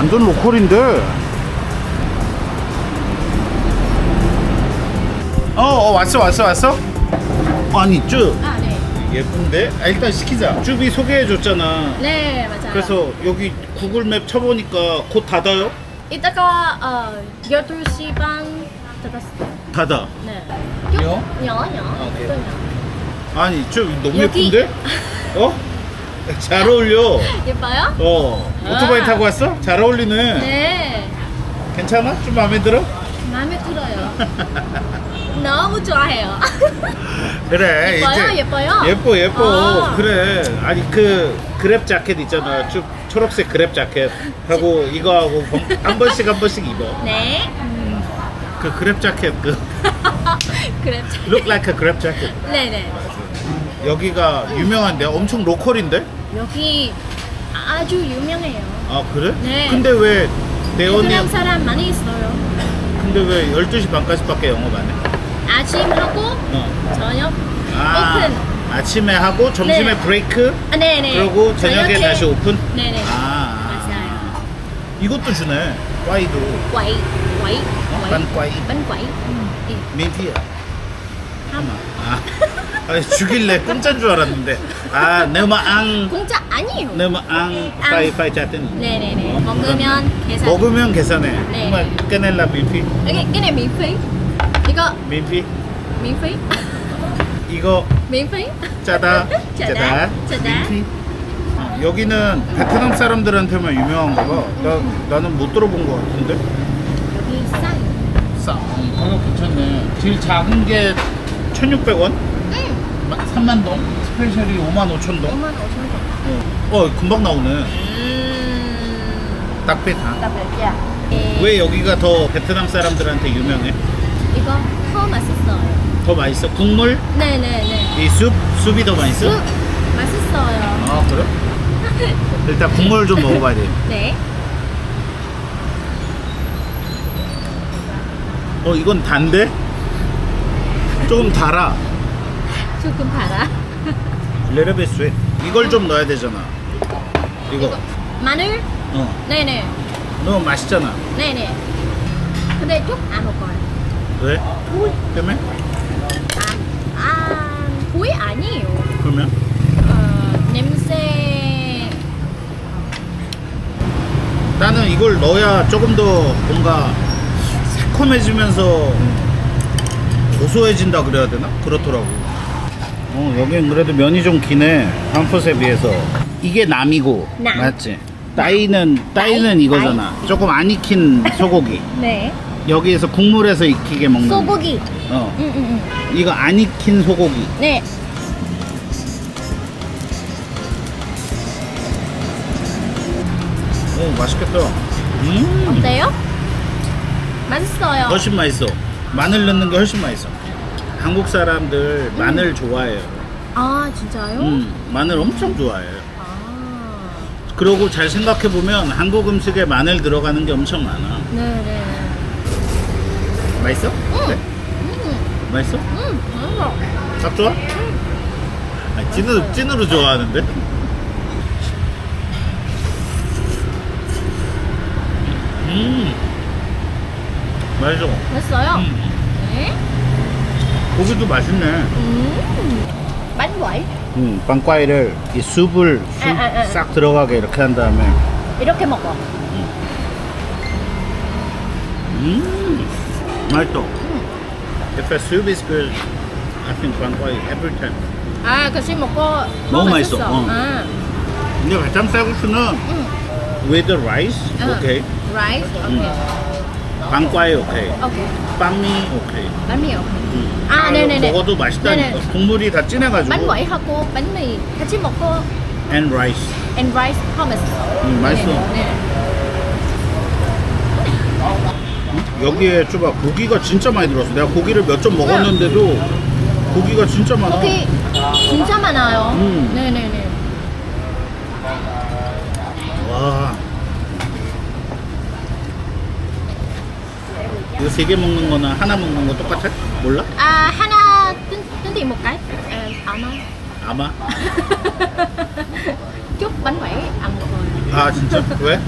완전 로컬인데. 어, 어 왔어 왔어 왔어. 아니 쭈 아, 네. 예쁜데? 아, 일단 시키자. 쭈비 소개해줬잖아. 네, 맞아요. 그래서 여기 구글맵 쳐보니까 곧 닫아요? 이따가 어, 12시 반. 닫아. 네. 요? nhỏ nhỏ. 아. 아니 쭈 너무 여기- 예쁜데? 어? 잘 어울려. 예뻐요? 어. 오토바이 아. 타고 왔어? 잘 어울리네. 네. 괜찮아? 좀 마음에 들어? 마음에 들어요. 너무 좋아해요. 그래 예뻐요? 이제 예뻐요? 예뻐 예뻐 아. 그래 아니 그 그랩 자켓 있잖아 쭉 초록색 그랩 자켓 하고 이거 하고 범- 한 번씩 한 번씩 입어 네. 그 그랩 자켓 그 그래. look like a 그랩 자켓 네네. 여기가 유명한데 엄청 로컬인데 여기 아주 유명해요. 아 그래? 네. 근데 왜 대원이 베트남 사람 많이 있어요. 근데 왜 12시 반까지밖에 영업 안 해? 아침하고 어. 저녁 아 오픈. 아침에 하고 점심에 네. 브레이크 아, 네네. 그리고 저녁에 저녁에- 다시 오픈? 네네. 아, 맞아요. 이것도 주네 과이도 quậy quậy 어? quậy bánh quậy bánh quậy Ừ. 민피야 không 아, 아니, 죽일래. 공짜인 줄 알았는데. 아 너무 앙. 공짜 아니에요. 너무 앙. 파이 파이 짜더니 네네네. 어, 먹으면 계산. 먹으면 계산해. 네. 정말 꺼낼라 민피. này miễn phí 이거. 민피. phí 이거. phí 짜다. 짜다, 짜다. 민피. 어, 여기는 베트남 사람들한테만 유명한가 봐나 나는 못 들어본 것 같은데? 여기 싸요 싸 음, 가격 괜찮네. 제일 작은 게 1600원? 응 3만 동 스페셜이 5만 5천 동 5만 5천 원어 금방 나오네 음 딱배다 đặc biệt nha 왜 여기가 더 베트남 사람들한테 유명해? 이거 더 맛있어요 더 맛있어? 국물? 네네네 이 숲? 숲이 더 맛있어? 쑥 맛있어요 아 그래? 일단 국물 좀 먹어봐야 돼. 네 어 이건 단데? 조금 달아. 조금 달아 sweet. 이걸 좀 넣어야 되잖아. 이거. 이거 마늘 어. 네네 너무 맛있잖아. 네네 근데 쭉안 먹어요 왜? 꿀 때문에? 아, 아, 보이 아니에요. 그러면? 어, 냄새. 나는 이걸 넣어야 조금 더 뭔가 새콤해지면서 고소해진다 그래야 되나? 그렇더라고. 어, 여긴 그래도 면이 좀 기네. 한풋에 비해서. 이게 남이고. 남. 맞지? 따이는, 따이는 따이? 이거잖아. 조금 안 익힌 소고기. 네. 여기에서 국물에서 익히게 먹는. 소고기. 어. 응, 응, 응. 이거 안 익힌 소고기. 네. 오, 맛있겠다. 음. 어때요? 맛있어요. 훨씬 맛있어. 마늘 넣는 게 훨씬 맛있어. 한국 사람들 마늘 좋아해요. 아, 진짜요? 음, 마늘 엄청 좋아해요. 아. 그러고 잘 생각해 보면 한국 음식에 마늘 들어가는 게 엄청 많아. 네, 네. 맛있어? 네? 음, 맛있어? 음, 맛있어. 딱 좋아? 아, 찐으로 찐으로 좋아하는데. 음, 맛있어. 맛있어요? 음, 네. 고기도 맛있네. 음. quẩy. 음, 빵과이를 이 숲을 숲 아, 아, 아. 싹 들어가게 이렇게 한 다음에 이렇게 먹어. 음, 맛있어. If the soup is good, I think 빵과이 every time. 아, 같이 먹고 더 너무 맛있어. 어. 아, 근데 바참 쌀국수는 음. with the rice, 아. 오케이. rice. 오케이. 빵과이 오케이. 오케이. 빵미 오케이. mì 오케이. 음. 아, 아, 네네네. 먹어도 맛있다니까. 네네. 국물이 다 진해가지고. bánh quẩy 하고 bánh mì 같이 먹고 And rice. and rice 더 맛있어. 음, 맛있어. 네. 여기에 좁아 고기가 진짜 많이 들어왔어. 내가 고기를 몇 점 먹었는데도 고기가 진짜 많아. 고기 진짜 많아요. 음. 네네네. 이거 세 개 먹는 거나 하나 먹는 거 똑같아? 몰라? 아 하나 뜬 뜬디 một cái. 아, 아마. 아마. chút bánh quẩy ăn một rồi. 아 진짜? 왜?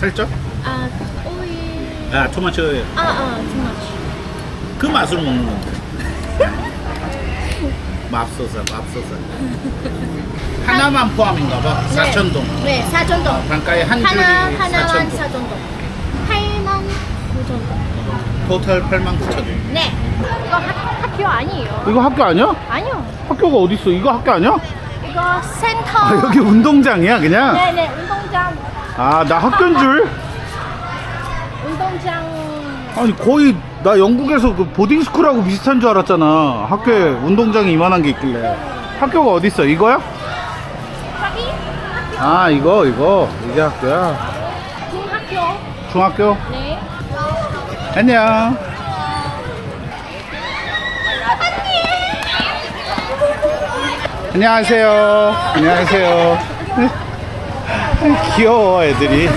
살쪄? 아, 오일. 아 토마토 아, 아, much. 그 맛으로 먹는 건데 맙소사 맙소사 하나만 포함인가 봐 사천동 네, 사천동. 단가에 한 줄이 하나, 하나만 사천동 사천동. 8만 9천동. 토탈 8만 9천 원 네. 이거 학, 학교 아니에요. 이거 학교 아니야? 아니요. 학교가 어디 있어? 이거 학교 아니야? 이거 센터. 아 여기 운동장이야 그냥? 네네, 운동장. 아 나 학교인 줄? 운동장. 아니 거의 나 영국에서 그 보딩 스쿨하고 비슷한 줄 알았잖아 학교에 운동장이 이만한 게 있길래 학교가 어디 있어? 이거야? 여기 아 이거 이거 이게 학교야 중학교. 중학교? 네. 안녕 안녕하세요 안녕하세요 귀여워 애들이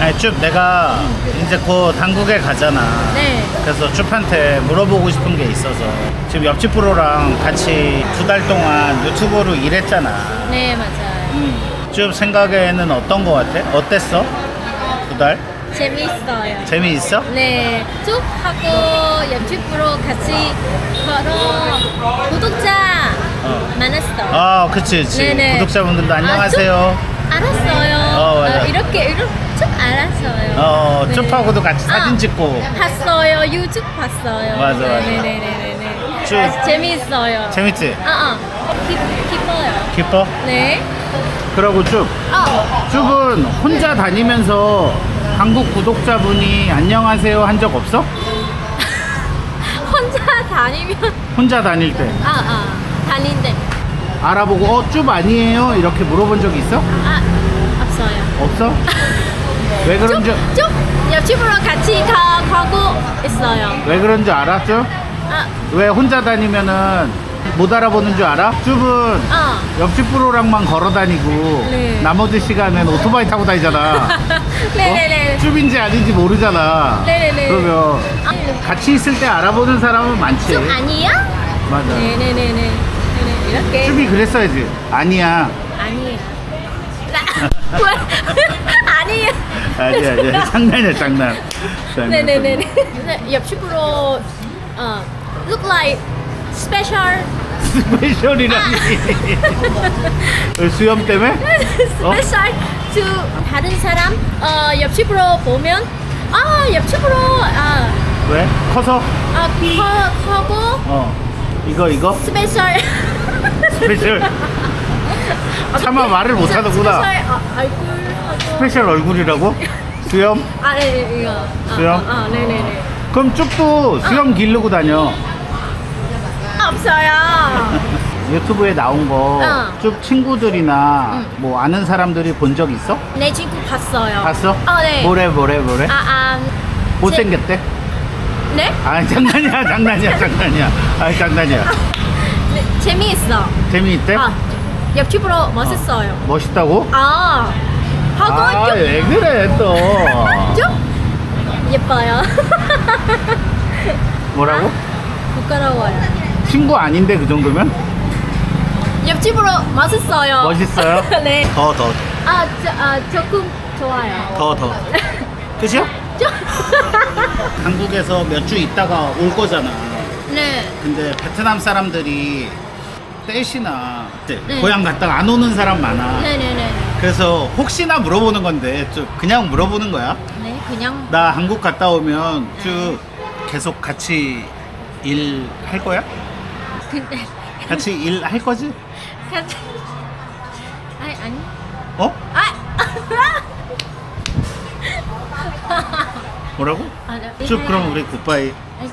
아니 쭉 내가 이제 곧 한국에 가잖아 네. 그래서 쭈한테 물어보고 싶은 게 있어서 지금 옆집 프로랑 같이 두 달 동안 유튜브로 일했잖아 네, 맞아요. 쭉 생각에는 어떤 거 같아? 어땠어? 두 달? 재밌어요. 재미있어? 네, 쭉하고 옆집으로 같이 걸어 구독자 어. 많았어. 아 그치 그치 네네. 구독자분들도 안녕하세요 아, 쭉 알았어요. 어, 맞아. 이렇게 이렇게 쭉 알았어요. 어 네. 쭈하고도 같이 사진 아, 찍고 봤어요. 유튜브 봤어요. 맞아, 맞아. 네네네네네. 쭉. 아, 재밌어요. 재밌지? 아, 아. 기, 기뻐요. 기뻐? 네. 그러고 쭉 아, 쭉은 혼자 다니면서 한국 구독자분이 안녕하세요 한 적 없어? 혼자 다니면 혼자 다닐 때 아, 아. 다닌데. 알아보고 어쭉 아니에요? 이렇게 물어본 적 있어? 아, 없어요. 없어? 왜 그런지 쭉 옆집으로 같이 가, 가고 있어요. 왜 그런지 알아 쭉? 아, 왜 혼자 다니면은 못 알아보는 줄 알아? 쭉은 아. 옆집 프로랑만 걸어 다니고 네. 나머지 시간은 오토바이 타고 다니잖아. 네네네. 어? 쭈인지 아닌지 모르잖아. 네네네. 그러면 아, 같이 있을 때 알아보는 사람은 많지. 쭉 아니야? 맞아. 네네네네. 네네. 이렇게. 쭈이 그랬어야지. 아니야. 아니야. 나, 왜? 아니야. 아니 아니 장난이야 장난. 근데 옆집으로 어, look like special. 스페셜이라니. 수염 때문에? 어? special to 다른 사람 어, 옆집으로 보면 아 옆집으로 아, 왜? 커서? 아 커, 커고 어. 이거 이거? 스페셜 스페셜. 차마 말을 못 하는구나. 스페셜 어, 얼굴하고 스페셜 얼굴이라고? 수염? 아 네, 네, 이거 아, 수염? 아, 아 네네네 그럼 쭉도 수염 기르고 다녀. 없어요 유튜브에 나온 거 어. 쭉 친구들이나 응. 뭐 아는 사람들이 본 적 있어? 내 친구 봤어요 봤어? 어네 뭐래 뭐래 뭐래? 아, 아, 못생겼대? 제- 네? 아 장난이야 장난이야 장난이야 아 장난이야 네 재미있어 재미있대? 아 옆집으로 멋있어요 멋있다고? 아 하고 쭉 아왜 그래 또쭉 예뻐요. 뭐라고? 부끄러워요. 친구 아닌데 그 정도면? 옆집으로 멋있어요. 멋있어요? 네. 더 더 아, 저, 아 조금 좋아요. 더 더 끝이야? 좀. 한국에서 몇 주 있다가 올 거잖아 네. 근데 베트남 사람들이 떼시나 네. 고향 갔다가 안 오는 사람 많아 네네네. 그래서 혹시나 물어보는 건데 좀 그냥 물어보는 거야 네, 그냥 나 한국 갔다 오면 쭉 계속 같이 일 할 거야? 근데 같이 일 할 거지? 같이 아니 아니. 어? 아. 뭐라고? 아, 네. 쭉 그럼 우리 굿바이 아니,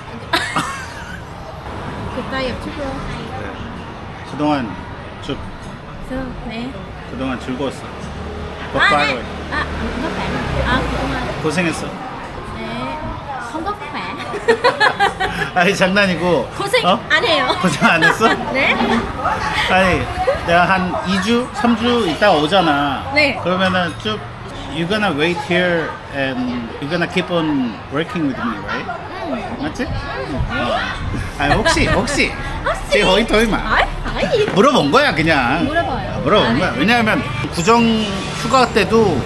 그따 옆집으로. 그동안 쭉 네. 그동안 즐거웠어 아, 굿바이 네. 아, có khỏe. À, 그동안 고생했어 아니 장난이고 고생 어? 안 해요. 고생 안 했어? 네? 아니 내가 한 2주, 3주 있다가 오잖아 네. 그러면은 쭉 You're gonna wait here and you're gonna keep on working with me, right? 맞지? 어. 아니 혹시 혹시 제 거의 더이마 아이, 아이. 물어본 거야 그냥 물어봐요. 아, 물어본 아, 거야 네. 왜냐하면 구정 휴가 때도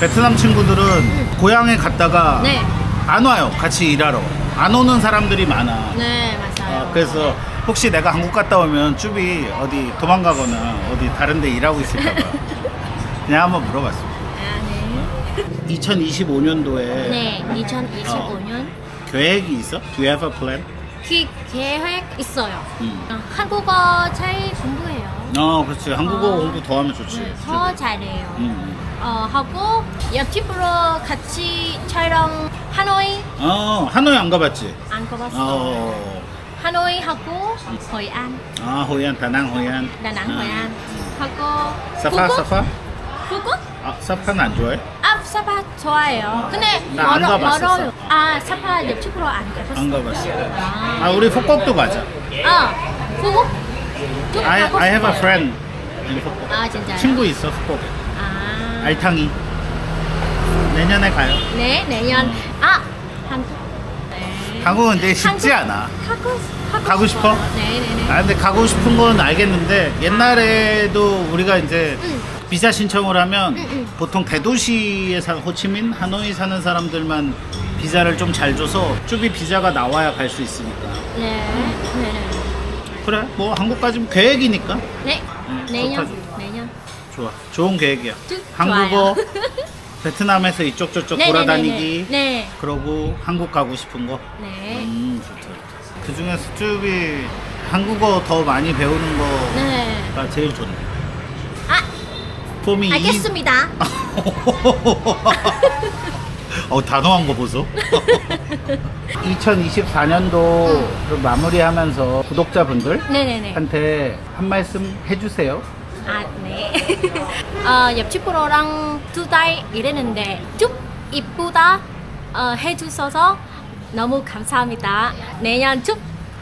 베트남 친구들은 고향에 갔다가 네. 안 와요. 같이 일하러. 안 오는 사람들이 많아. 네, 맞아요. 어, 그래서 혹시 내가 한국 갔다 오면 쭈비 어디 도망가거나 어디 다른 데 일하고 있을까 봐 그냥 한번 물어봤습니다. 아, 네. 2025년도에 네, 2025년 계획이 있어? Do you have a plan? 기, 계획 있어요. 음. 어, 한국어 잘 공부해요. 어, 그렇지. 한국어 어. 공부 더 하면 좋지. 네, 더 잘해요. 음. 어, 하고 옆집으로 같이 촬영 하노이 어, 하노이 안 가봤지? 안 가봤어. 어. 하노이 하고 호이안, 아, 호이안, 다낭, 호이안. 다낭 아. 호이안 하고 사파, 북극? 사파? 북극? 아, 사파는 안 좋아해? 아, 사파 좋아해요. 근데 나안 멀어, 가봤었어. 멀어요. 아, 사파 옆집으로 안 가봤어. 안 가봤어. 아, 아, 우리 폭곡도 가자. 아, 북극? 북극 I, 가고 I have a 싶어요. friend in 폭곡. 아, 진짜요? 친구 있어, 폭곡에. 아, 알탕이. 내년에 가요. 네, 내년. 아, 한국. 네. 한국은 근데 쉽지 한국- 않아. 가고, 가고, 가고 싶어? 네, 네, 네. 아, 근데 가고 싶은 건 알겠는데 옛날에도 우리가 이제 응. 비자 신청을 하면 응, 응. 보통 대도시에 사 호치민, 하노이 사는 사람들만 비자를 좀 잘 줘서 쭈비 비자가 나와야 갈 수 있으니까. 네, 네, 네. 그래, 뭐 한국까지 계획이니까 네, 응, 내년, 좋다, 내년. 좋아. 좋은 계획이야. 쭉 한국어. 베트남에서 이쪽 저쪽 네, 네, 돌아다니기, 네, 네. 그러고 한국 가고 싶은 거. 네. 음, 좋다. 좋다. 그 중에서 쭈비 한국어 더 많이 배우는 거가 네. 제일 좋네. 아, 폼이 알겠습니다. 어 단호한 거 보소. 2024년도 마무리하면서 구독자분들한테. 한 말씀 해주세요. 아, 네. 어, 옆집 프로랑 두 달 일했는데 쭉 이쁘다 어, 해주셔서 너무 감사합니다. 내년 쭉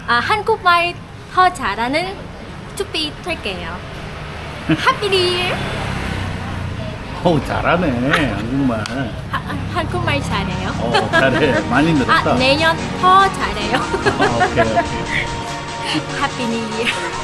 아, 한국말 더 잘하는 쭈삐 될게요. Happy New Year. 어 잘하네 한국말. 하, 아, 한국말 잘해요. 어 잘해 많이 늘었다. 아, 내년 더 잘해요. 어, 오케이 오케이. Happy New Year.